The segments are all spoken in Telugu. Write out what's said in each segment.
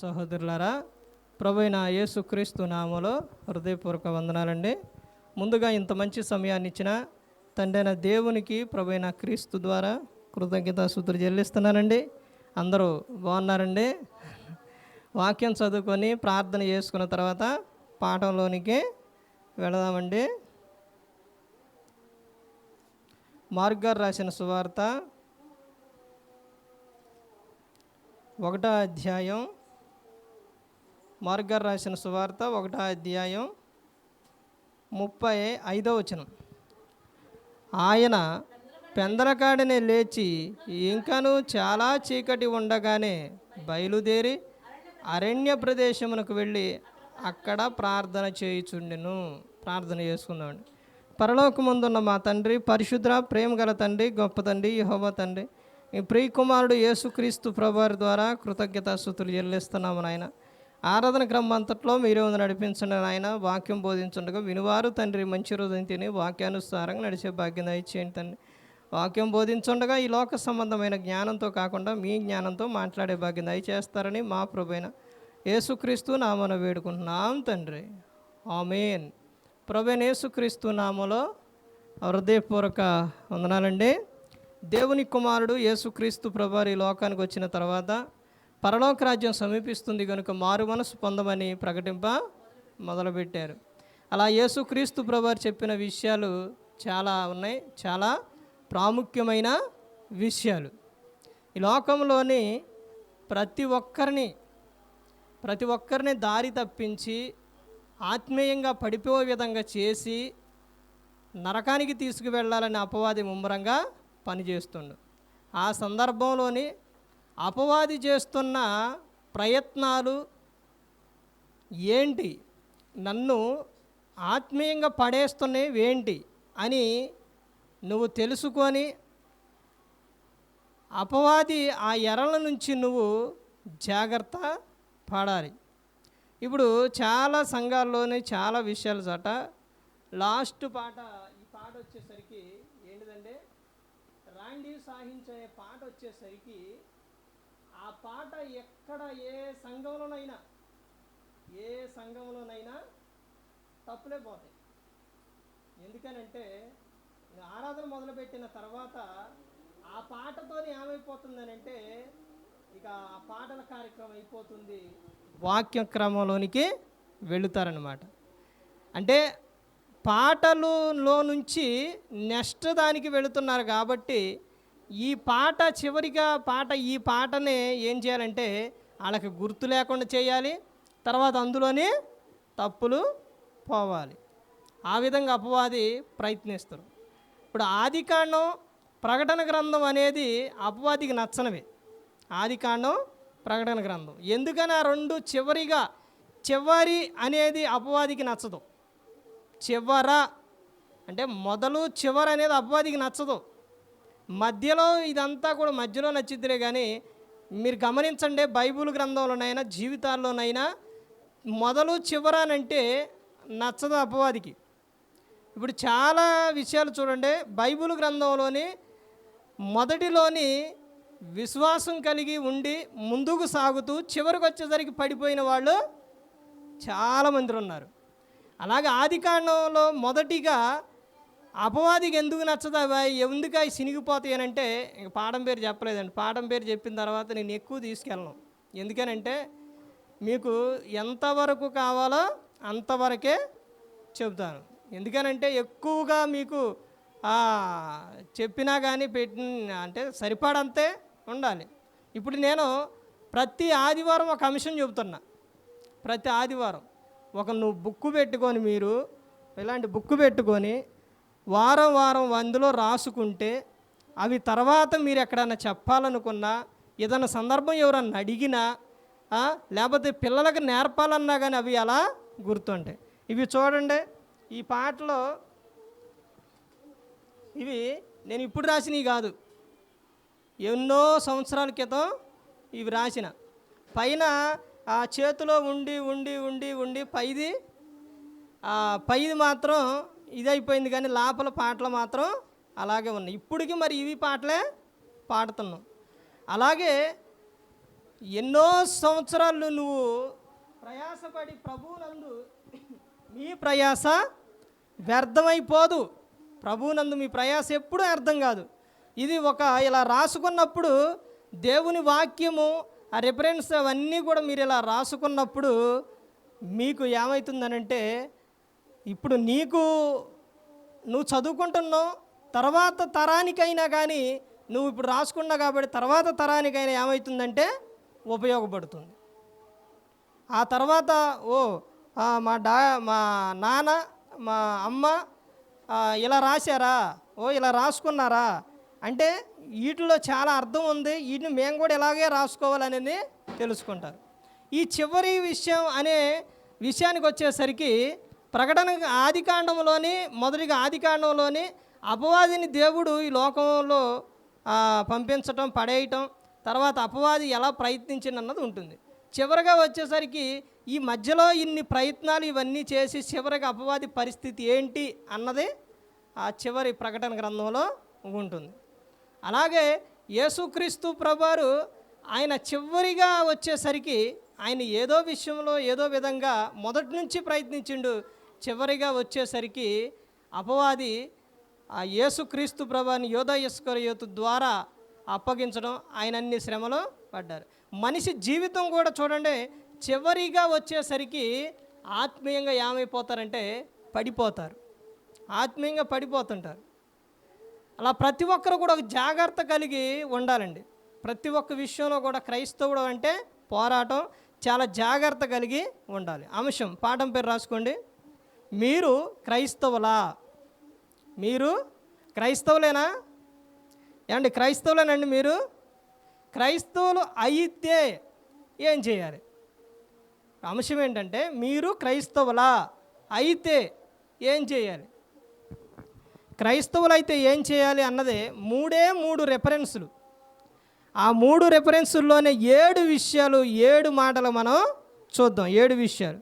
సహోదరులారా ప్రభైన యేసుక్రీస్తు నామలో హృదయపూర్వక వందనాలండి. ముందుగా ఇంత మంచి సమయాన్ని ఇచ్చిన తండ్రైన దేవునికి ప్రభైన క్రీస్తు ద్వారా కృతజ్ఞతాసూత్రులు చెల్లిస్తున్నానండి. అందరూ బాగున్నారండి? వాక్యం చదువుకొని ప్రార్థన చేసుకున్న తర్వాత పాఠంలోనికి వెళదామండి. మార్గారు రాసిన సువార్త ఒకటో అధ్యాయం మార్గారు రాసిన సువార్త ఒకటో అధ్యాయం ముప్పై ఐదో వచనం. ఆయన పెందలకాడనే లేచి ఇంకను చాలా చీకటి ఉండగానే బయలుదేరి అరణ్య ప్రదేశమునకు వెళ్ళి అక్కడ ప్రార్థన చేయుచుండెను. ప్రార్థన చేసుకుందామండి. పరలోకమందున్న మా తండ్రి పరిశుద్ర ప్రేమ గల తండ్రి గొప్ప తండ్రి యహోవ తండ్రి ఈ ప్రియకుమారుడు యేసుక్రీస్తు ప్రభువారి ద్వారా కృతజ్ఞతాస్థుతులు చెల్లిస్తున్నాము నాయన. ఆరాధన క్రమం అంతట్లో మీరే ఉంది నడిపించండి నాయన. వాక్యం బోధించుండగా వినువారు తండ్రి మంచి రోజుని తిని వాక్యానుసారంగా నడిచే భాగ్యం దయచేయండి తండ్రి. వాక్యం బోధించుండగా ఈ లోక సంబంధమైన జ్ఞానంతో కాకుండా మీ జ్ఞానంతో మాట్లాడే భాగ్యం దయచేస్తారని మా ప్రభైన యేసుక్రీస్తు నామన వేడుకుంటున్నాం తండ్రి. ఆమెన్. ప్రభైన యేసుక్రీస్తు నామలో హృదయపూర్వక వందనాలండి. దేవుని కుమారుడు యేసుక్రీస్తు ప్రభారి ఈ లోకానికి వచ్చిన తర్వాత పరలోక రాజ్యం సమీపిస్తుంది కనుక మారు మనసు పొందమని ప్రకటింప మొదలుపెట్టారు. అలా యేసుక్రీస్తు ప్రభువారు చెప్పిన విషయాలు చాలా ఉన్నాయి. చాలా ప్రాముఖ్యమైన విషయాలు. ఈ లోకంలోని ప్రతి ఒక్కరిని ప్రతి ఒక్కరిని దారి తప్పించి ఆత్మీయంగా పడిపోయే విధంగా చేసి నరకానికి తీసుకువెళ్ళాలని అపవాది ముమ్మరంగా పనిచేస్తుండు. ఆ సందర్భంలోని అపవాది చేస్తున్న ప్రయత్నాలు ఏంటి? నన్ను ఆత్మీయంగా పడేస్తున్నవి ఏంటి? అని నువ్వు తెలుసుకొని అపవాది ఆ ఎరల నుంచి నువ్వు జాగ్రత్త పడాలి. ఇప్పుడు చాలా సంఘాల్లోనే చాలా విషయాలు చట లాస్ట్ పాట ఈ పాట వచ్చేసరికి ఏంటిదంటే రాండి సాహించే పాట వచ్చేసరికి ఆ పాట ఎక్కడ ఏ సంఘంలోనైనా ఏ సంఘంలోనైనా తప్పులే పోతాయి. ఎందుకనంటే ఆరాధన మొదలుపెట్టిన తర్వాత ఆ పాటతోని ఏమైపోతుందనంటే ఇక ఆ పాటల కార్యక్రమం అయిపోతుంది. వాక్య క్రమంలోనికి వెళుతారనమాట అంటే పాటలులో నుంచి నెక్స్ట్ దానికి వెళుతున్నారు కాబట్టి ఈ పాట చివరిగా పాట ఈ పాటనే ఏం చేయాలంటే వాళ్ళకి గుర్తు లేకుండా చేయాలి తర్వాత అందులోనే తప్పులు పోవాలి. ఆ విధంగా అపవాది ప్రయత్నిస్తారు. ఇప్పుడు ఆదికాండం ప్రకటన గ్రంథం అనేది అపవాదికి నచ్చనవి. ఆదికాండం ప్రకటన గ్రంథం. ఎందుకని ఆ రెండు చివరిగా చివరి అనేది అపవాదికి నచ్చదు? చివర అంటే మొదలు చివరి అనేది అపవాదికి నచ్చదు. మధ్యలో ఇదంతా కూడా మధ్యలో నచ్చిద్దిలే కానీ మీరు గమనించండి బైబుల్ గ్రంథంలోనైనా జీవితాల్లోనైనా మొదలు చివరనంటే నచ్చదు అపవాదికి. ఇప్పుడు చాలా విషయాలు చూడండి బైబిల్ గ్రంథంలోని మొదటిలోని విశ్వాసం కలిగి ఉండి ముందుకు సాగుతూ చివరికి వచ్చేసరికి పడిపోయిన వాళ్ళు చాలామంది ఉన్నారు. అలాగే ఆది కాండంలో మొదటిగా అపవాదికి ఎందుకు నచ్చదు అవి? ఎందుకు అవి సినిగిపోతాయి అని అంటే ఇంక పాఠం పేరు చెప్పలేదండి. పాఠం పేరు చెప్పిన తర్వాత నేను ఎక్కువ తీసుకెళ్ళను. ఎందుకనంటే మీకు ఎంతవరకు కావాలో అంతవరకే చెబుతాను. ఎందుకనంటే ఎక్కువగా మీకు చెప్పినా కానీ పెట్టిన అంటే సరిపడంతే ఉండాలి. ఇప్పుడు నేను ప్రతి ఆదివారం ఒక అంశం చెబుతున్నా. ప్రతి ఆదివారం ఒక నువ్వు బుక్కు పెట్టుకొని మీరు ఇలాంటి బుక్కు పెట్టుకొని వారం వారం అందులో రాసుకుంటే అవి తర్వాత మీరు ఎక్కడన్నా చెప్పాలనుకున్నా ఏదైనా సందర్భం ఎవరన్నా అడిగినా లేకపోతే పిల్లలకు నేర్పాలన్నా కానీ అవి అలా గుర్తుంటాయి. ఇవి చూడండి ఈ పాటలో ఇవి నేను ఇప్పుడు రాసినవి కాదు. ఎన్నో సంవత్సరాల క్రితం ఇవి రాసిన. పైన ఆ చేతిలో ఉండి ఉండి ఉండి ఉండి పైది పైది మాత్రం ఇది అయిపోయింది కానీ లోపల పాటలు మాత్రం అలాగే ఉన్నాయి. ఇప్పటికీ మరి ఇవి పాటలే పాడుతున్నాం. అలాగే ఎన్నో సంవత్సరాలు నువ్వు ప్రయాసపడి ప్రభువునందు మీ ప్రయాస వ్యర్థమైపోదు. ప్రభువునందు మీ ప్రయాస ఎప్పుడూ అర్థం కాదు. ఇది ఒక ఇలా రాసుకున్నప్పుడు దేవుని వాక్యము ఆ రిఫరెన్స్ అవన్నీ కూడా మీరు ఇలా రాసుకున్నప్పుడు మీకు ఏమవుతుందనంటే ఇప్పుడు నీకు నువ్వు చదువుకుంటున్నావు తర్వాత తరానికైనా కానీ నువ్వు ఇప్పుడు రాసుకున్నావు కాబట్టి తర్వాత తరానికైనా ఏమవుతుందంటే ఉపయోగపడుతుంది. ఆ తర్వాత ఓ మా డా మా నాన్న మా అమ్మ ఇలా రాశారా? ఓ ఇలా రాసుకున్నారా? అంటే వీటిలో చాలా అర్థం ఉంది. వీటిని మేము కూడా ఇలాగే రాసుకోవాలనేది తెలుసుకుంటారు. ఈ చివరి విషయం అనే విషయానికి వచ్చేసరికి ప్రకటన ఆది కాండంలోని మొదటిగా ఆది కాండంలోని అపవాదిని దేవుడు ఈ లోకంలో పంపించటం పడేయటం తర్వాత అపవాది ఎలా ప్రయత్నించిందన్నది ఉంటుంది. చివరిగా వచ్చేసరికి ఈ మధ్యలో ఇన్ని ప్రయత్నాలు ఇవన్నీ చేసి చివరికి అపవాది పరిస్థితి ఏంటి అన్నది ఆ చివరి ప్రకటన గ్రంథంలో ఉంటుంది. అలాగే యేసుక్రీస్తు ప్రభువారు ఆయన చివరిగా వచ్చేసరికి ఆయన ఏదో విషయంలో ఏదో విధంగా మొదటి నుంచి ప్రయత్నించిండు. చివరిగా వచ్చేసరికి అపవాది ఆ యేసుక్రీస్తు ప్రభాని యోధ యోతు ద్వారా అప్పగించడం ఆయన అన్ని శ్రమలో పడ్డారు. మనిషి జీవితం కూడా చూడండి చివరిగా వచ్చేసరికి ఆత్మీయంగా ఏమైపోతారంటే పడిపోతారు. ఆత్మీయంగా పడిపోతుంటారు. అలా ప్రతి ఒక్కరు కూడా ఒక జాగ్రత్త కలిగి ఉండాలండి. ప్రతి ఒక్క విషయంలో కూడా క్రైస్తవుడు అంటే పోరాటం చాలా జాగ్రత్త కలిగి ఉండాలి. అంశం పాఠం పేరు రాసుకోండి. మీరు క్రైస్తవులా? మీరు క్రైస్తవులేనా? ఏమండి క్రైస్తవులేనండి మీరు? క్రైస్తవులు అయితే ఏం చేయాలి? అంశం ఏంటంటే మీరు క్రైస్తవులా అయితే ఏం చేయాలి? క్రైస్తవులైతే ఏం చేయాలి అన్నదే మూడే మూడు రెఫరెన్సులు ఆ మూడు రెఫరెన్సుల్లోనే ఏడు విషయాలు ఏడు మాటలు మనం చూద్దాం ఏడు విషయాలు.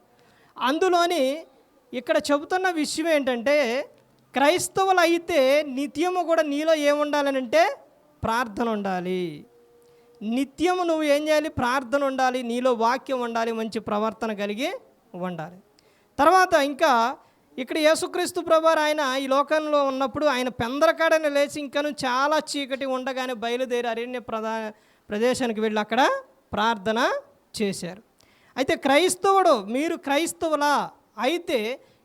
అందులోని ఇక్కడ చెబుతున్న విషయం ఏంటంటే క్రైస్తవులు అయితే నిత్యము కూడా నీలో ఏముండాలనంటే ప్రార్థన ఉండాలి నిత్యము నువ్వు ఏం చేయాలి? ప్రార్థన ఉండాలి నీలో వాక్యం ఉండాలి మంచి ప్రవర్తన కలిగి ఉండాలి. తర్వాత ఇంకా ఇక్కడ యేసుక్రీస్తు ప్రభారు ఆయన ఈ లోకంలో ఉన్నప్పుడు ఆయన పెందరకాడని లేచి ఇంకను చాలా చీకటి ఉండగానే బయలుదేరి అరణ్య ప్రధా ప్రదేశానికి వెళ్ళి అక్కడ ప్రార్థన చేశారు. అయితే క్రైస్తవుడు మీరు క్రైస్తవులా? అయితే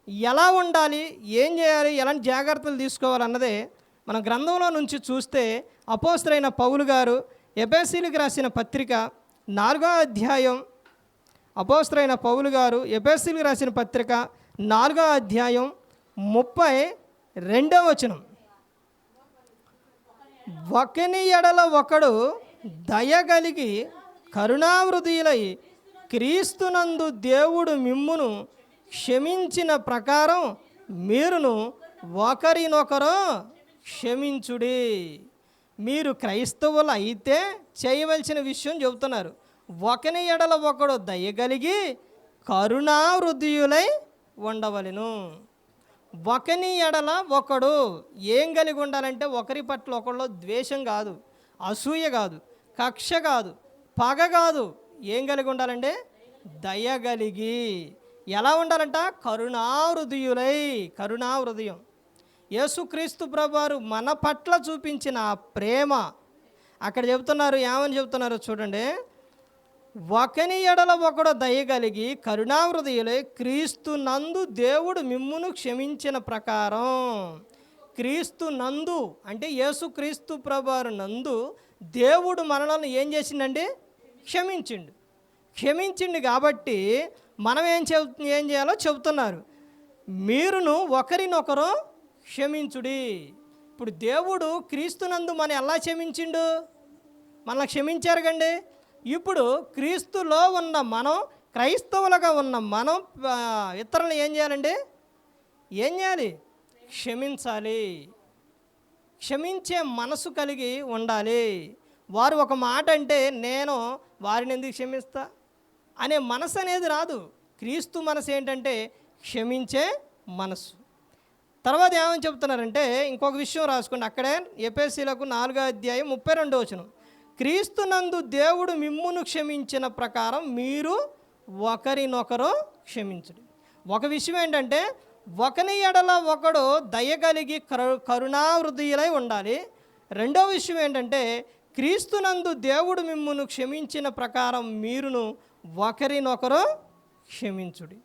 ఎలా ఉండాలి ఏం చేయాలి ఎలాంటి జాగ్రత్తలు తీసుకోవాలన్నదే మన గ్రంథంలో నుంచి చూస్తే అపోస్తులైన పౌలు గారు ఎబేసీలకు రాసిన పత్రిక నాలుగో అధ్యాయం. అపోస్తులైన పౌలు గారు ఎబేసీలకు రాసిన పత్రిక నాలుగో అధ్యాయం ముప్పై రెండవ వచనం. ఒకని ఎడల ఒకడు దయ కలిగి కరుణావృతిలై క్రీస్తునందు దేవుడు మిమ్మును క్షమించిన ప్రకారం మీరును ఒకరినొకరు క్షమించుడి. మీరు క్రైస్తవులు అయితే చేయవలసిన విషయం చెబుతున్నారు. ఒకని ఎడల ఒకడు దయగలిగి కరుణావృద్ధియులై ఉండవలెను. ఒకని ఎడల ఒకడు ఏం కలిగి ఉండాలంటే ఒకరి పట్ల ఒకళ్ళు ద్వేషం కాదు అసూయ కాదు కక్ష కాదు పగ కాదు. ఏం కలిగి ఉండాలంటే దయగలిగి ఎలా ఉండాలంట? కరుణాహృదయులై కరుణాహృదయం. యేసుక్రీస్తు ప్రభువారు మన పట్ల చూపించిన ఆ ప్రేమ. అక్కడ చెబుతున్నారు ఏమని చెబుతున్నారు చూడండి. ఒకని ఎడల ఒకడు దయగలిగి కరుణాహృదయులై క్రీస్తు నందు దేవుడు మిమ్మును క్షమించిన ప్రకారం. క్రీస్తు నందు అంటే యేసుక్రీస్తు ప్రభువారు నందు దేవుడు మనలను ఏం చేసిండండి? క్షమించిండు. క్షమించిండు కాబట్టి మనం ఏం చెబు ఏం చేయాలో చెబుతున్నారు. మీరును ఒకరినొకరు క్షమించుడి. ఇప్పుడు దేవుడు క్రీస్తునందు మన ఎలా క్షమించిండు? మనల్ని క్షమించారు కండి. ఇప్పుడు క్రీస్తులో ఉన్న మనం క్రైస్తవులుగా ఉన్న మనం ఇతరులను ఏం చేయాలండి? ఏం చేయాలి? క్షమించాలి. క్షమించే మనసు కలిగి ఉండాలి. వారు ఒక మాట అంటే నేను వారిని ఎందుకు క్షమిస్తా? అనే మనసు అనేది రాదు. క్రీస్తు మనసు ఏంటంటే క్షమించే మనసు. తర్వాత ఏమని చెప్తున్నారంటే ఇంకొక విషయం రాసుకోండి. అక్కడే ఎపిఎస్సీలకు నాలుగో అధ్యాయం ముప్పై రెండో వచనం. క్రీస్తునందు దేవుడు మిమ్మును క్షమించిన ప్రకారం మీరు ఒకరినొకరు క్షమించడు. ఒక విషయం ఏంటంటే ఒకని ఎడల ఒకడు దయ కలిగి కరు కరుణావృద్ధులై ఉండాలి. రెండో విషయం ఏంటంటే క్రీస్తునందు దేవుడు మిమ్మును క్షమించిన ప్రకారం మీరును ఒకరినొకరు క్షమించుడి.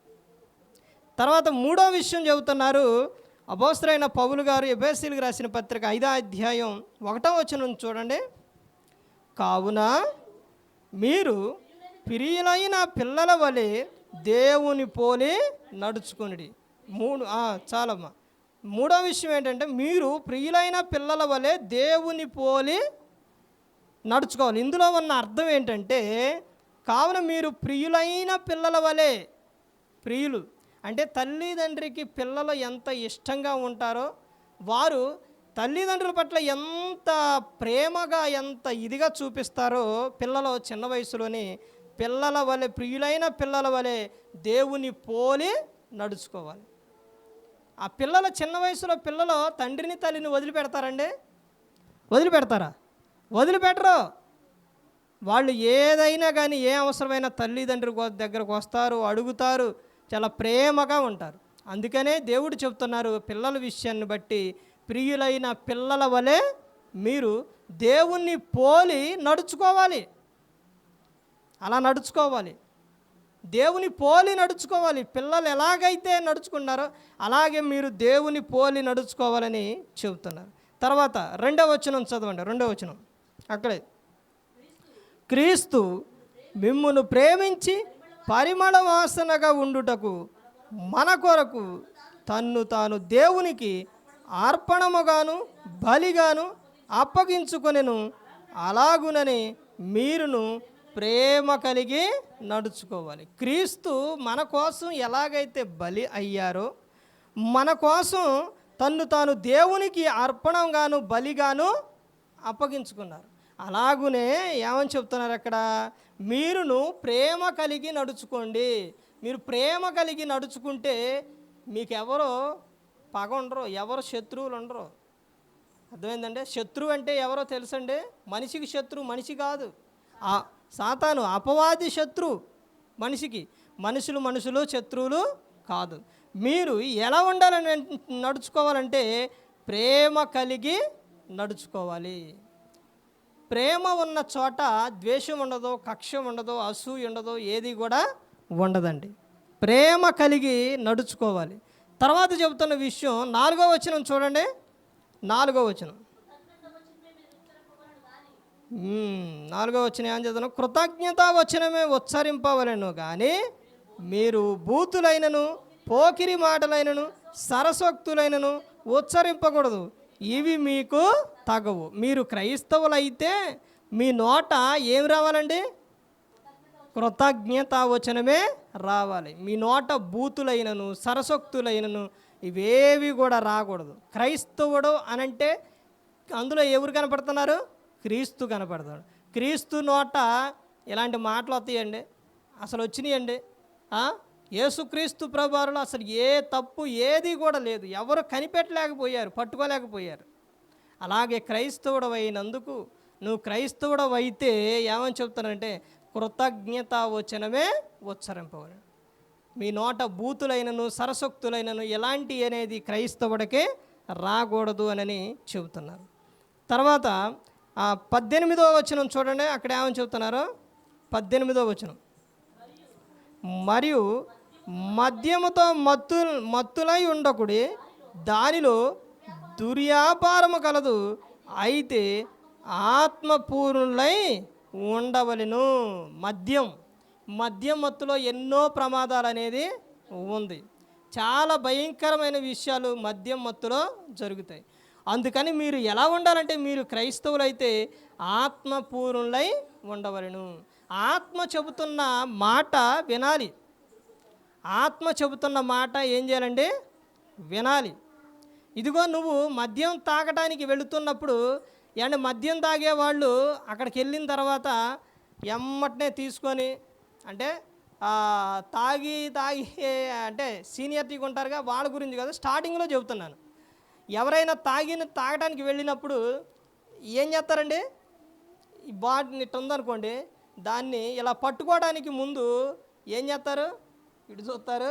తర్వాత మూడో విషయం చెబుతున్నారు. అబోసరైన పౌలు గారు ఎబేసీలకు రాసిన పత్రిక ఐదో అధ్యాయం ఒకటో వచనం చూడండి. కావున మీరు ప్రియులైన పిల్లల వలె దేవుని పోలి నడుచుకుని మూడు చాలమ్మా. మూడో విషయం ఏంటంటే మీరు ప్రియులైన పిల్లల వలె దేవుని పోలి నడుచుకోవాలి. ఇందులో ఉన్న అర్థం ఏంటంటే కావున మీరు ప్రియులైన పిల్లల వలె ప్రియులు అంటే తల్లిదండ్రికి పిల్లలు ఎంత ఇష్టంగా ఉంటారో వారు తల్లిదండ్రుల పట్ల ఎంత ప్రేమగా ఎంత ఇదిగా చూపిస్తారో పిల్లలు చిన్న వయసులోని పిల్లల వలె ప్రియులైన పిల్లల వలె దేవుని పోలి నడుచుకోవాలి. ఆ పిల్లల చిన్న వయసులో పిల్లలు తండ్రిని తల్లిని వదిలిపెడతారండి? వదిలిపెడతారా? వదిలిపెట్టరు. వాళ్ళు ఏదైనా కానీ ఏ అవసరమైన తల్లిదండ్రుల దగ్గరకు వస్తారు అడుగుతారు చాలా ప్రేమగా ఉంటారు. అందుకనే దేవుడు చెప్తున్నారు పిల్లల విషయాన్ని బట్టి ప్రియులైన పిల్లల వలె మీరు దేవుణ్ణి పోలి నడుచుకోవాలి. అలా నడుచుకోవాలి. దేవుని పోలి నడుచుకోవాలి. పిల్లలు ఎలాగైతే నడుచుకున్నారో అలాగే మీరు దేవుని పోలి నడుచుకోవాలని చెబుతున్నారు. తర్వాత రెండవ వచనం చదవండి. రెండవ వచనం. అక్కడే. క్రీస్తు మిమ్మును ప్రేమించి పరిమళ వాసనగా ఉండుటకు మన కొరకు తన్ను తాను దేవునికి అర్పణముగాను బలిగాను అప్పగించుకొనెను. అలాగునని మీరును ప్రేమ కలిగి నడుచుకోవాలి. క్రీస్తు మన కోసం ఎలాగైతే బలి అయ్యారో మన కోసం తన్ను తాను దేవునికి అర్పణంగాను బలిగాను అప్పగించుకున్నారు. అలాగునే ఏమని చెప్తున్నారు అక్కడ మీరును ప్రేమ కలిగి నడుచుకోండి. మీరు ప్రేమ కలిగి నడుచుకుంటే మీకు పగ ఉండరు ఎవరు శత్రువులు ఉండరు. అర్థమైందంటే శత్రువు అంటే ఎవరో తెలుసండి? మనిషికి శత్రువు మనిషి కాదు. ఆ సాతాను అపవాది శత్రువు మనిషికి. మనుషులు మనుషులు శత్రువులు కాదు. మీరు ఎలా ఉండాలని నడుచుకోవాలంటే ప్రేమ కలిగి నడుచుకోవాలి. ప్రేమ ఉన్న చోట ద్వేషం ఉండదు కక్ష ఉండదు అసూయ ఉండదు ఏది కూడా ఉండదండి. ప్రేమ కలిగి నడుచుకోవాలి. తర్వాత చెబుతున్న విషయం నాలుగో వచనం చూడండి. నాలుగో వచనం. నాలుగో వచ్చిన ఏం చేద్దాను కృతజ్ఞతా వచనమే ఉచ్చరింపవలను కానీ మీరు బూతులైనను పోకిరి మాటలైనను సరసోక్తులైనను ఉచ్చరింపకూడదు. ఇవి మీకు తగవు. మీరు క్రైస్తవులైతే మీ నోట ఏం రావాలండి? కృతజ్ఞతా వచనమే రావాలి. మీ నోట బూతులైనను సరసక్తులైనను ఇవేవి కూడా రాకూడదు. క్రైస్తవుడు అనంటే అందులో ఎవరు కనపడుతున్నారు? క్రీస్తు కనపడతాడు. క్రీస్తు నోట ఇలాంటి మాటలు వస్తాయండి? అసలు వచ్చినాయండి? యేసుక్రీస్తు ప్రభువారిలో అసలు ఏ తప్పు ఏది కూడా లేదు. ఎవరు కనిపెట్టలేకపోయారు పట్టుకోలేకపోయారు. అలాగే క్రైస్తవుడు అయినందుకు నువ్వు క్రైస్తవుడు అయితే ఏమని చెప్తానంటే కృతజ్ఞత వచనమే ఉచ్చరింపవలను మీ నోట బూతులైనను సరసక్తులైనను ఎలాంటి అనేది క్రైస్తవుడికే రాకూడదు అని చెబుతున్నారు. తర్వాత ఆ పద్దెనిమిదో వచనం చూడండి అక్కడ ఏమని చెబుతున్నారు? పద్దెనిమిదో వచనం. మరియు మద్యముతో మత్తు మత్తులై ఉండకుడి దానిలో దుర్యాపారము కలదు అయితే ఆత్మపూర్ణులై ఉండవలెను. మద్యం మద్యం మత్తులో ఎన్నో ప్రమాదాలు అనేది ఉంది. చాలా భయంకరమైన విషయాలు మద్యం మత్తులో జరుగుతాయి. అందుకని మీరు ఎలా ఉండాలంటే మీరు క్రైస్తవులైతే ఆత్మపూర్ణులై ఉండవలెను. ఆత్మ చెబుతున్న మాట వినాలి. ఆత్మ చెబుతున్న మాట ఏం చేయాలండి? వినాలి. ఇదిగో నువ్వు మద్యం తాగడానికి వెళుతున్నప్పుడు అండ్ మద్యం తాగే వాళ్ళు అక్కడికి వెళ్ళిన తర్వాత ఎమ్మటనే తీసుకొని అంటే తాగి తాగి అంటే సీనియర్టీగా ఉంటారుగా వాళ్ళ గురించి కదా స్టార్టింగ్లో చెబుతున్నాను. ఎవరైనా తాగిన తాగడానికి వెళ్ళినప్పుడు ఏం చేస్తారండి? ఈ బాటిని ఇట్ట ఉందనుకోండి దాన్ని ఇలా పట్టుకోవడానికి ముందు ఏం చేస్తారు? ఇటు చూస్తారు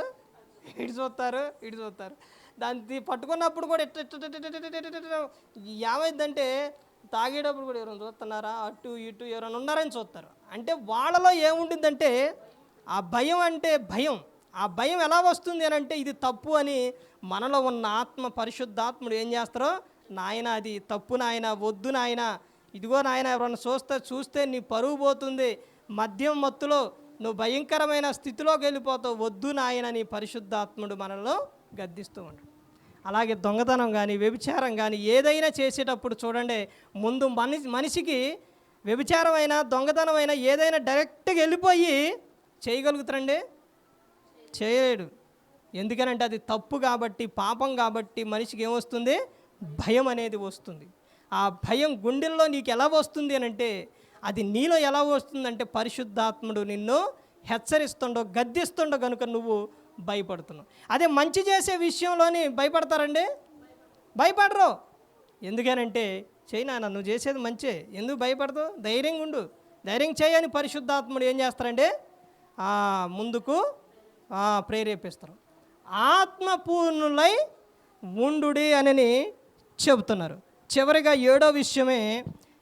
ఇటు చూస్తారు ఇటు చూస్తారు. దాన్ని పట్టుకున్నప్పుడు కూడా ఇట్ట ఏమైందంటే తాగేటప్పుడు కూడా ఎవరైనా చూస్తున్నారా? అటు ఇటు ఎవరైనా ఉన్నారని చూస్తారు. అంటే వాళ్ళలో ఏముంటుందంటే ఆ భయం అంటే భయం. ఆ భయం ఎలా వస్తుంది అని అంటే ఇది తప్పు అని మనలో ఉన్న ఆత్మ పరిశుద్ధాత్ముడు ఏం చేస్తారో నాయన అది తప్పు నాయన వద్దు నాయన ఇదిగో నాయన ఎవరైనా చూస్తే చూస్తే నీ పరువు పోతుంది. మద్యం మత్తులో నువ్వు భయంకరమైన స్థితిలోకి వెళ్ళిపోతావు. వద్దు నాయనని పరిశుద్ధాత్ముడు మనలో గద్దిస్తూ ఉంటాడు అలాగే దొంగతనం కానీ వ్యభిచారం కానీ ఏదైనా చేసేటప్పుడు చూడండి ముందు మనిషి మనిషికి వ్యభిచారమైన దొంగతనమైన ఏదైనా డైరెక్ట్గా వెళ్ళిపోయి చేయగలుగుతారండి? చేయలేడు. ఎందుకనంటే అది తప్పు కాబట్టి పాపం కాబట్టి మనిషికి ఏమొస్తుంది భయం అనేది వస్తుంది. ఆ భయం గుండెల్లో నీకు ఎలా వస్తుంది అని అంటే అది నీలో ఎలా వస్తుందంటే పరిశుద్ధాత్ముడు నిన్ను హెచ్చరిస్తుండో గద్దిస్తుండో కనుక నువ్వు భయపడుతున్నావు. అదే మంచి చేసే విషయంలోని భయపడతారండి? భయపడరు. ఎందుకనంటే చేయి నాన్న నువ్వు చేసేది మంచే. ఎందుకు భయపడతావు? ధైర్యంగా ఉండు. ధైర్యం చేయని పరిశుద్ధాత్ముడు ఏం చేస్తారంటే ముందుకు ప్రేరేపిస్తారు. ఆత్మపూర్ణులై ఉండుడి అని చెబుతున్నారు. చివరిగా ఏడో విషయమే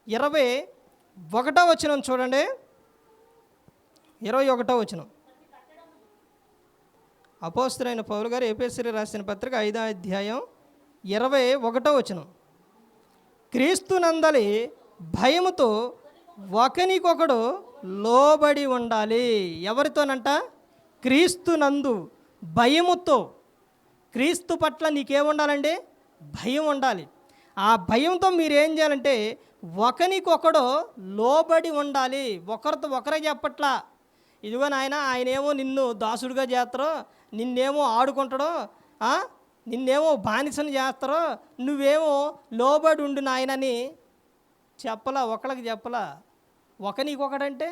ఇరవై ఒకటో వచనం చూడండి. ఇరవై ఒకటో వచనం. అపోస్తులైన పౌరు గారు ఏపీసీ రాసిన పత్రిక ఐదో అధ్యాయం ఇరవై ఒకటో వచనం. క్రీస్తునందలి భయముతో ఒకనికొకడు లోబడి ఉండాలి. ఎవరితోనంట? క్రీస్తునందు భయముతో. క్రీస్తు పట్ల నీకేముండాలండి? భయం ఉండాలి. ఆ భయంతో మీరు ఏం చేయాలంటే ఒకనికొకడు లోబడి ఉండాలి. ఒకరితో ఒకరే చెప్పట్లా. ఇదిగో నాయన ఆయనేమో నిన్ను దాసుడిగా చేస్తారో నిన్నేమో ఆడుకుంటాడో నిన్నేమో బానిసను చేస్తారో నువ్వేమో లోబడి ఉండు నాయనని చెప్పలా ఒకళ్ళకి చెప్పలా. ఒకనికొకడంటే?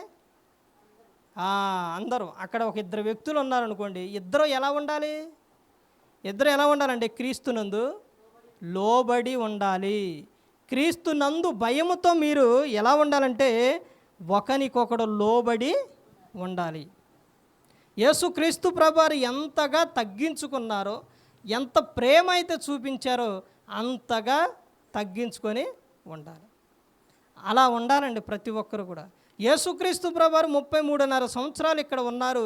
అందరూ. అక్కడ ఒక ఇద్దరు వ్యక్తులు ఉన్నారనుకోండి. ఇద్దరు ఎలా ఉండాలి? ఇద్దరు ఎలా ఉండాలంటే క్రీస్తునందు లోబడి ఉండాలి. క్రీస్తు నందు భయముతో మీరు ఎలా ఉండాలంటే ఒకనికొకడు లోబడి ఉండాలి. యేసుక్రీస్తు ప్రభారు ఎంతగా తగ్గించుకున్నారో ఎంత ప్రేమ అయితే చూపించారో అంతగా తగ్గించుకొని ఉండాలి. అలా ఉండాలండి ప్రతి ఒక్కరు కూడా. యేసుక్రీస్తు ప్రభారు ముప్పై మూడున్నర సంవత్సరాలు ఇక్కడ ఉన్నారు.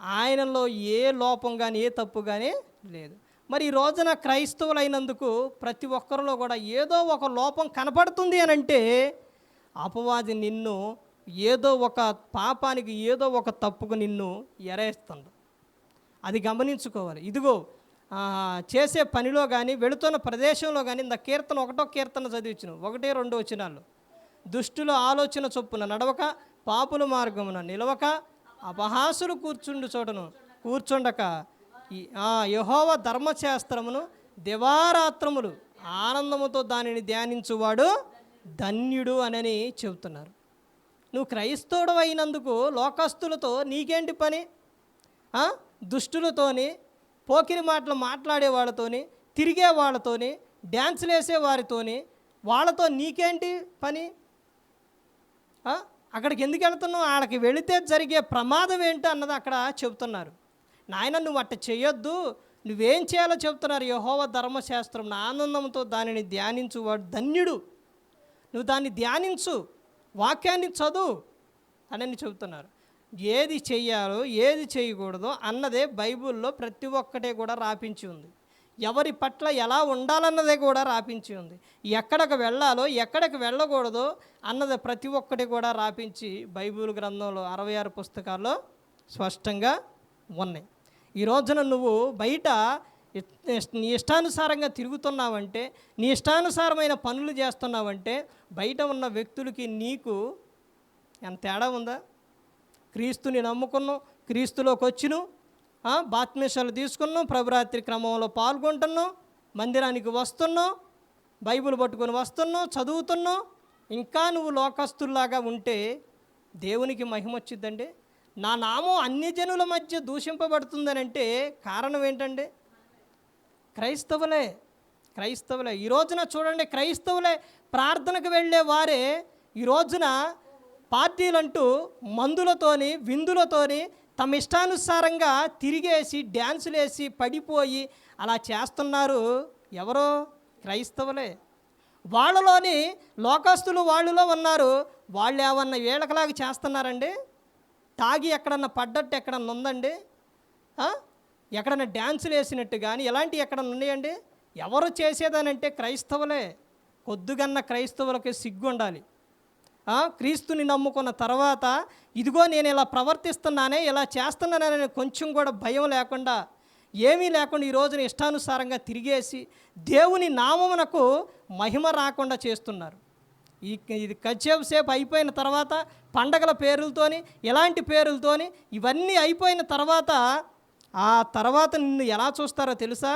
ఆయనలో ఏ లోపం కానీ ఏ తప్పు కానీ లేదు. మరి ఈ రోజున క్రైస్తవులైనందుకు ప్రతి ఒక్కరిలో కూడా ఏదో ఒక లోపం కనపడుతుంది అని అంటే అపవాది నిన్ను ఏదో ఒక పాపానికి ఏదో ఒక తప్పుకు నిన్ను ఎరేస్తుంది అది గమనించుకోవాలి. ఇదిగో చేసే పనిలో కానీ వెళుతున్న ప్రదేశంలో కానీ ఇంత కీర్తన ఒకటో కీర్తన చదివించును. ఒకటే రెండు వచ్చినాళ్ళు దుష్టుల ఆలోచన చొప్పున నడవక పాపుల మార్గమున నిలవక అపహాసులు కూర్చుండు చోటను కూర్చుండక ఈ యహోవ ధర్మశాస్త్రమును దివారాత్రములు ఆనందముతో దానిని ధ్యానించువాడు ధన్యుడు అనని చెబుతున్నారు. నువ్వు క్రైస్తవుడు అయినందుకు లోకస్తులతో నీకేంటి పని? దుష్టులతోని పోకిరి మాటలు మాట్లాడే వాళ్ళతోని తిరిగే వాళ్ళతోని డ్యాన్సులు వేసే వారితోని వాళ్ళతో నీకేంటి పని? అక్కడికి ఎందుకు వెళ్తున్నావు? వాళ్ళకి వెళితే జరిగే ప్రమాదం ఏంటి అన్నది అక్కడ చెబుతున్నారు. నాయన నువ్వు అట్ట చేయొద్దు. నువ్వేం చేయాలో చెబుతున్నారు యహోవ ధర్మశాస్త్రం. ఆనందంతో దానిని ధ్యానించు వాడు ధన్యుడు. నువ్వు దాన్ని ధ్యానించు. వాక్యాన్ని చదువు అని చెబుతున్నారు. ఏది చెయ్యాలో ఏది చేయకూడదో అన్నదే బైబిల్లో ప్రతి ఒక్కటే కూడా రాపించి ఉంది. ఎవరి పట్ల ఎలా ఉండాలన్నదే కూడా రాపించి ఉంది. ఎక్కడికి వెళ్ళాలో ఎక్కడికి వెళ్ళకూడదో అన్నది ప్రతి ఒక్కటి కూడా రాపించి బైబిల్ గ్రంథంలో అరవై ఆరు పుస్తకాల్లో స్పష్టంగా ఉన్నాయి. ఈ రోజున నువ్వు బయట నీ ఇష్టానుసారంగా తిరుగుతున్నావంటే నీ ఇష్టానుసారమైన పనులు చేస్తున్నావంటే బయట ఉన్న వ్యక్తులకి నీకు ఎంత తేడా ఉందా? క్రీస్తుని నమ్ముకున్నాం క్రీస్తులోకి వచ్చిను బాత్మేషాలు తీసుకున్నాం ప్రభురాత్రి క్రమంలో పాల్గొంటున్నాం మందిరానికి వస్తున్నాం బైబిల్ పట్టుకొని వస్తున్నాం చదువుతున్నాం ఇంకా నువ్వు లోకస్తుల్లాగా ఉంటే దేవునికి మహిమ వచ్చిద్దండి నా నామం అన్ని జనుల మధ్య దూషింపబడుతుందనంటే కారణం ఏంటండి? క్రైస్తవులే క్రైస్తవులే. ఈ రోజున చూడండి క్రైస్తవులే ప్రార్థనకు వెళ్ళే వారే ఈ రోజున పార్టీలంటూ మందులతోని విందులతోని తమ ఇష్టానుసారంగా తిరిగేసి డ్యాన్సులు వేసి పడిపోయి అలా చేస్తున్నారు ఎవరో? క్రైస్తవులే. వాళ్ళలోని లోకస్తులు వాళ్ళలో ఉన్నారు. వాళ్ళు ఏమన్నా వీళ్ళకలాగా చేస్తున్నారండి? తాగి ఎక్కడన్నా పడ్డట్టు ఎక్కడన్నా ఉందండి? ఎక్కడన్నా డ్యాన్సులు వేసినట్టు కానీ ఇలాంటివి ఎక్కడన్నా ఉన్నాయండి? ఎవరు చేసేదానంటే క్రైస్తవులే. కొద్దుగన్న క్రైస్తవులకి సిగ్గు ఉండాలి క్రీస్తుని నమ్ముకున్న తర్వాత ఇదిగో నేను ఇలా ప్రవర్తిస్తున్నానే ఇలా చేస్తున్నానని కొంచెం కూడా భయం లేకుండా ఏమీ లేకుండా ఈ రోజున ఇష్టానుసారంగా తిరిగేసి దేవుని నామమునకు మహిమ రాకుండా చేస్తున్నారు. ఈ ఇది కచ్చేపు సేపు అయిపోయిన తర్వాత పండగల పేర్లతోని ఎలాంటి పేర్లతోని ఇవన్నీ అయిపోయిన తర్వాత ఆ తర్వాత నిన్ను ఎలా చూస్తారో తెలుసా?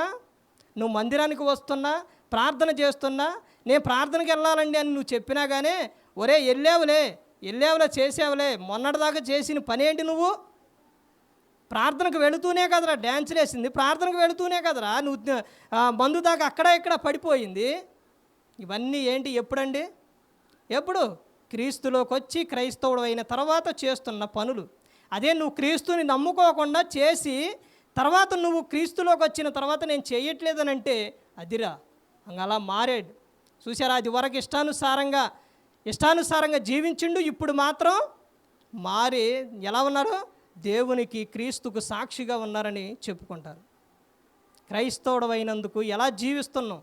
నువ్వు మందిరానికి వస్తున్నా ప్రార్థన చేస్తున్నా నేను ప్రార్థనకి వెళ్ళాలండి అని నువ్వు చెప్పినా కానీ ఒరే వెళ్ళావులే వెళ్ళావులే చేసావులే మొన్నటిదాకా చేసిన పని ఏంటి నువ్వు? ప్రార్థనకు వెళుతూనే కదరా డ్యాన్స్ వేసింది. ప్రార్థనకు వెళుతూనే కదరా నువ్వు మందు దాకా అక్కడ ఇక్కడ పడిపోయింది. ఇవన్నీ ఏంటి ఎప్పుడండి? ఎప్పుడు? క్రీస్తులోకి వచ్చి క్రైస్తవుడు అయిన తర్వాత చేస్తున్న పనులు. అదే నువ్వు క్రీస్తుని నమ్ముకోకుండా చేసి తర్వాత నువ్వు క్రీస్తులోకి వచ్చిన తర్వాత నేను చేయట్లేదని అంటే అదిరా. అంగలా మారాడు. చూసారా అది వరకు ఇష్టానుసారంగా ఇష్టానుసారంగా జీవించిండు. ఇప్పుడు మాత్రం మారి ఎలా ఉన్నారు? దేవునికి క్రీస్తుకు సాక్షిగా ఉన్నారని చెప్పుకుంటారు. క్రైస్తవుడు అయినందుకు ఎలా జీవిస్తున్నాం?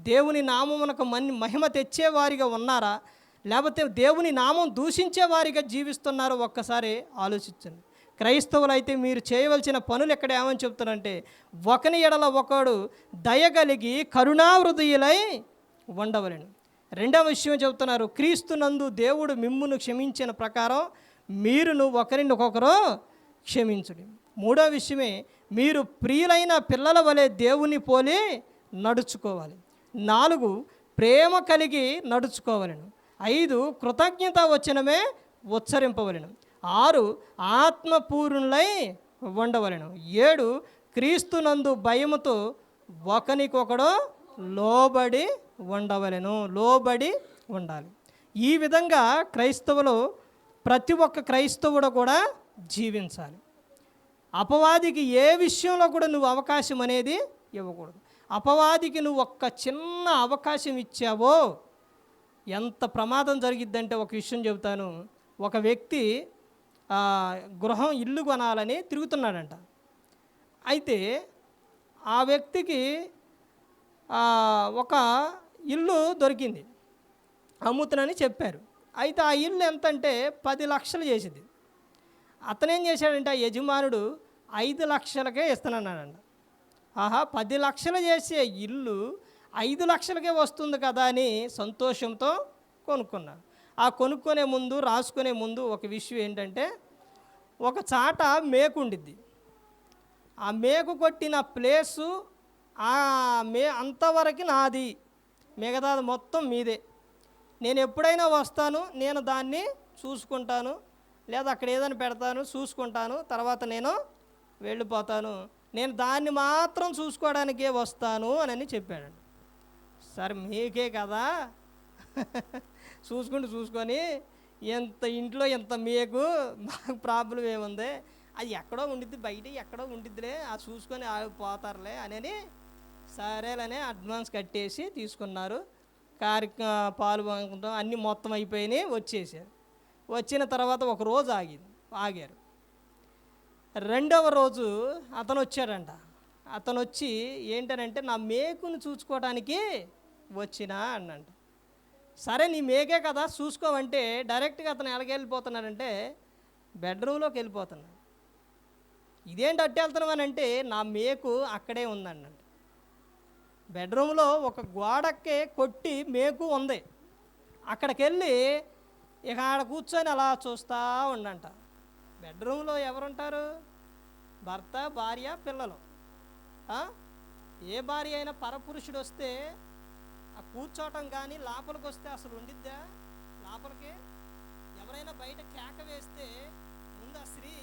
దేవుని నామమునకు మన్ మహిమ తెచ్చేవారిగా ఉన్నారా? లేకపోతే దేవుని నామం దూషించే వారిగా జీవిస్తున్నారో ఒక్కసారి ఆలోచించండి. క్రైస్తవులైతే మీరు చేయవలసిన పనులు ఎక్కడ ఏమని చెప్తారంటే ఒకని ఎడల ఒకడు దయగలిగి కరుణావృదయులై ఉండవలను. రెండవ విషయం చెబుతున్నారు క్రీస్తునందు దేవుడు మిమ్మును క్షమించిన ప్రకారం మీరును ఒకరిని ఒకరు క్షమించుడి. మూడో విషయమే మీరు ప్రియులైన పిల్లల వలె దేవుని పోలి నడుచుకోవాలి. నాలుగు ప్రేమ కలిగి నడుచుకోవాలను. ఐదు కృతజ్ఞత వచనమే ఉచ్చరింపవలను. ఆరు ఆత్మపూర్ణులై ఉండవలను. ఏడు క్రీస్తునందు భయముతో ఒకనికొకడు లోబడి ఉండవలెను. లోబడి ఉండాలి. ఈ విధంగా క్రైస్తవులు ప్రతి ఒక్క క్రైస్తవుడు కూడా జీవించాలి. అపవాదికి ఏ విషయంలో కూడా నువ్వు అవకాశం అనేది ఇవ్వకూడదు. అపవాదికి నువ్వు ఒక్క చిన్న అవకాశం ఇచ్చావో ఎంత ప్రమాదం జరిగిద్దంటే ఒక విషయం చెబుతాను. ఒక వ్యక్తి గృహం ఇల్లు కొనాలని తిరుగుతున్నాడంట. అయితే ఆ వ్యక్తికి ఒక ఇల్లు దొరికింది. అమ్ముతునని చెప్పారు. అయితే ఆ ఇల్లు ఎంత అంటే పది లక్షలు చేసింది. అతనేం చేశాడంటే ఆ యజమానుడు ఐదు లక్షలకే ఇస్తున్నానంట ఆహా పది లక్షలు చేసే ఇల్లు ఐదు లక్షలకే వస్తుంది కదా అని సంతోషంతో కొనుక్కున్నాను ఆ కొనుక్కునే ముందు రాసుకునే ముందు ఒక విషయం ఏంటంటే ఒక చాట మేకు ఉండిద్ది. ఆ మేకు కొట్టిన ప్లేసు ఆ మే అంతవరకు నాది. మిగతాది మొత్తం మీదే. నేను ఎప్పుడైనా వస్తాను నేను దాన్ని చూసుకుంటాను లేదా అక్కడ ఏదైనా పెడతాను చూసుకుంటాను తర్వాత నేను వెళ్ళిపోతాను. నేను దాన్ని మాత్రం చూసుకోవడానికే వస్తాను అని చెప్పాడండి సరే మీకే కదా. చూసుకుంటూ చూసుకొని ఎంత ఇంట్లో ఎంత మేకు మాకు ప్రాబ్లం ఏముంది? అది ఎక్కడో ఉండిద్ది బయట ఎక్కడో ఉండిద్దిలే. అది చూసుకొని ఆగిపోతారులే అని సరేలనే అడ్వాన్స్ కట్టేసి తీసుకున్నారు. కార్యక్రమ పాలు పొంగడం అన్నీ మొత్తం అయిపోయినాయి వచ్చేసారు. వచ్చిన తర్వాత ఒక రోజు ఆగింది ఆగారు. రెండవ రోజు అతను వచ్చాడంట. అతను వచ్చి ఏంటనంటే నా మేకును చూసుకోవడానికి వచ్చినా అన్నంట సరే నీ మేకే కదా చూసుకోవంటే డైరెక్ట్గా అతను ఎలాగెళ్ళిపోతున్నాడంటే బెడ్రూమ్లోకి వెళ్ళిపోతున్నాడు. ఇదేంటి అట్టు వెళ్తున్నామని అంటే నా మేకు అక్కడే ఉందన్నట్టు బెడ్రూమ్లో ఒక గోడకే కొట్టి మేకు ఉంది. అక్కడికి వెళ్ళి ఇక ఆడ కూర్చొని అలా చూస్తూ ఉండంట. బెడ్రూమ్లో ఎవరుంటారు? భర్త భార్య పిల్లలు. ఏ భార్య అయినా పరపురుషుడు వస్తే ఆ కూర్చోవటం కానీ లోపలికి వస్తే అసలు ఉండిద్దా? లోపలికి ఎవరైనా బయట కేక వేస్తే ముందు ఆ స్త్రీ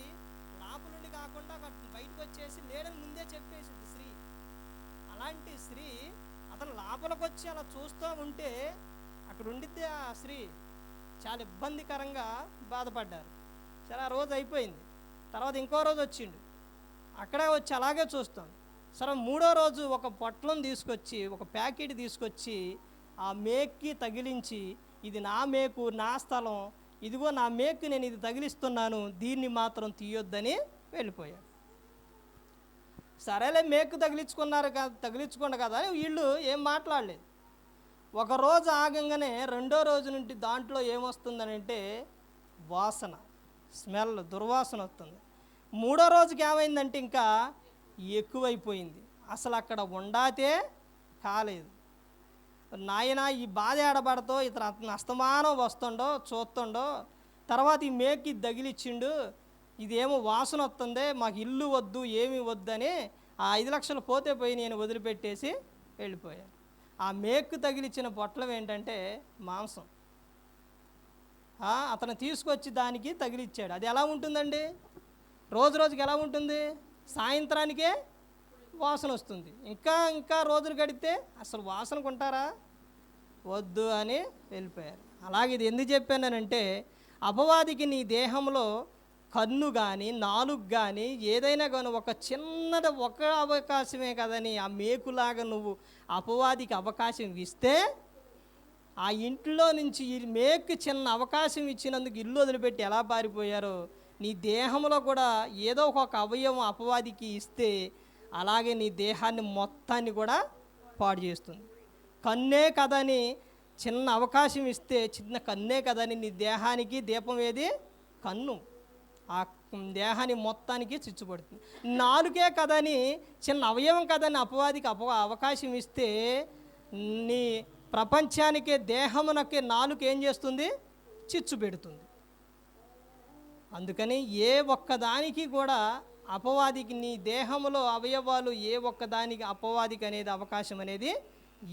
లోపలుండి కాకుండా బయటకు వచ్చేసి లేడని ముందే చెప్పేసింది స్త్రీ. అలాంటి స్త్రీ అతను లోపలికి వచ్చి అలా చూస్తూ ఉంటే అక్కడ ఉండిద్ది ఆ స్త్రీ. చాలా ఇబ్బందికరంగా బాధపడ్డారు. చాలా రోజు అయిపోయింది. తర్వాత ఇంకో రోజు వచ్చిండు. అక్కడే వచ్చి అలాగే చూస్తాం. సరే మూడో రోజు ఒక పొట్లం తీసుకొచ్చి ఒక ప్యాకెట్ తీసుకొచ్చి ఆ మేక్కి తగిలించి ఇది నా మేకు నా స్థలం ఇదిగో నా మేకు నేను ఇది తగిలిస్తున్నాను దీన్ని మాత్రం తీయొద్దని వెళ్ళిపోయాడు. సరేలే మేకు తగిలించుకున్నారు కదా తగిలించుకోండి కదా అని వీళ్ళు ఏం మాట్లాడలేదు. ఒక రోజు ఆగంగానే రెండో రోజు నుండి దాంట్లో ఏమొస్తుందని అంటే వాసన స్మెల్ దుర్వాసన వస్తుంది. మూడో రోజుకి ఏమైందంటే ఇంకా ఎక్కువైపోయింది. అసలు అక్కడ ఉండాతే కాలేదు. నాయన ఈ బాధ ఏడబడతో ఇతను అతను అస్తమానం వస్తుండో చూస్తుండో తర్వాత ఈ మేకి తగిలిచ్చిండు ఇదేమో వాసన వస్తుంది మాకు ఇల్లు వద్దు ఏమి వద్దని ఆ ఐదు లక్షలు పోతే పోయి నేను వదిలిపెట్టేసి వెళ్ళిపోయాను. ఆ మేకు తగిలిచ్చిన పొట్లం ఏంటంటే మాంసం. అతను తీసుకొచ్చి దానికి తగిలిచ్చాడు. అది ఎలా ఉంటుందండి? రోజు రోజుకి ఎలా ఉంటుంది? సాయంత్రానికే వాసన వస్తుంది. ఇంకా ఇంకా రోజులు గడితే అసలు వాసన కొంటారా? వద్దు అని వెళ్ళిపోయారు. అలాగే ఇది ఎందుకు చెప్పానంటే అపవాదికి నీ దేహంలో కన్ను కానీ నాలుగు కానీ ఏదైనా కానీ ఒక చిన్నది ఒక అవకాశమే కదని ఆ మేకులాగా నువ్వు అపవాదికి అవకాశం ఇస్తే ఆ ఇంట్లో నుంచి ఈ మేకు చిన్న అవకాశం ఇచ్చినందుకు ఇల్లు వదిలిపెట్టి ఎలా పారిపోయారో నీ దేహంలో కూడా ఏదో ఒక అవయవం అపవాదికి ఇస్తే అలాగే నీ దేహాన్ని మొత్తాన్ని కూడా పాడు చేస్తుంది. కన్నే కదని చిన్న అవకాశం ఇస్తే చిన్న కన్నే కదని నీ దేహానికి దీపం ఏది? కన్ను. ఆ దేహాన్ని మొత్తానికి చిచ్చుపడుతుంది. నాలుకే కదని చిన్న అవయవం కదని అపవాదికి అప అవకాశం ఇస్తే నీ ప్రపంచానికే దేహమునకే నాలుక ఏం చేస్తుంది? చిచ్చు పెడుతుంది అందుకని ఏ ఒక్కదానికి కూడా అపవాదికి నీ దేహంలో అవయవాలు ఏ ఒక్కదానికి అపవాదికి అనేది అవకాశం అనేది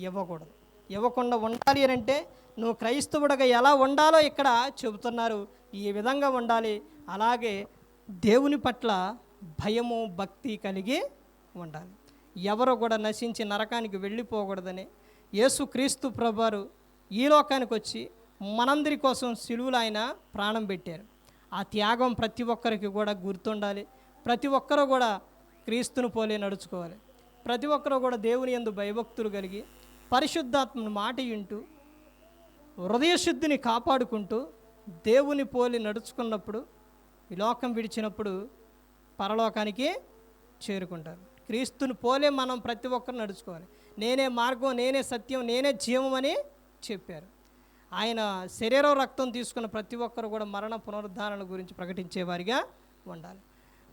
ఇవ్వకూడదు. ఇవ్వకుండా ఉండాలి అని అంటే నువ్వు క్రైస్తవుడిగా ఎలా ఉండాలో ఇక్కడ చెబుతున్నారు. ఈ విధంగా ఉండాలి. అలాగే దేవుని పట్ల భయము భక్తి కలిగి ఉండాలి. ఎవరు కూడా నశించి నరకానికి వెళ్ళిపోకూడదని యేసుక్రీస్తు ప్రభువారు ఈ లోకానికి వచ్చి మనందరి కోసం సిలువులు ఆయన ప్రాణం పెట్టారు. ఆ త్యాగం ప్రతి ఒక్కరికి కూడా గుర్తుండాలి. ప్రతి ఒక్కరూ కూడా క్రీస్తును పోలే నడుచుకోవాలి. ప్రతి ఒక్కరూ కూడా దేవుని యందు భయభక్తులు కలిగి పరిశుద్ధాత్మను మాట వింటూ హృదయశుద్ధిని కాపాడుకుంటూ దేవుని పోలి నడుచుకున్నప్పుడు ఈ లోకం విడిచినప్పుడు పరలోకానికి చేరుకుంటారు. క్రీస్తుని పోలే మనం ప్రతి ఒక్కరు నడుచుకోవాలి. నేనే మార్గం నేనే సత్యం నేనే జీవం అని చెప్పారు. ఆయన శరీరం రక్తం తీసుకున్న ప్రతి ఒక్కరు కూడా మరణ పునరుద్ధారణ గురించి ప్రకటించేవారిగా ఉండాలి.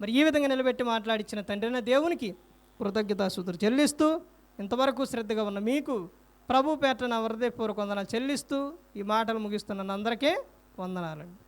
మరి ఈ విధంగా నిలబెట్టి మాట్లాడించిన తండ్రిన దేవునికి కృతజ్ఞతాసూతులు చెల్లిస్తూ ఇంతవరకు శ్రద్ధగా ఉన్న మీకు ప్రభు పేట నా హృదయపూర్వక వందనాలు చెల్లిస్తూ ఈ మాటలు ముగిస్తున్న అందరికీ వందనాలండి.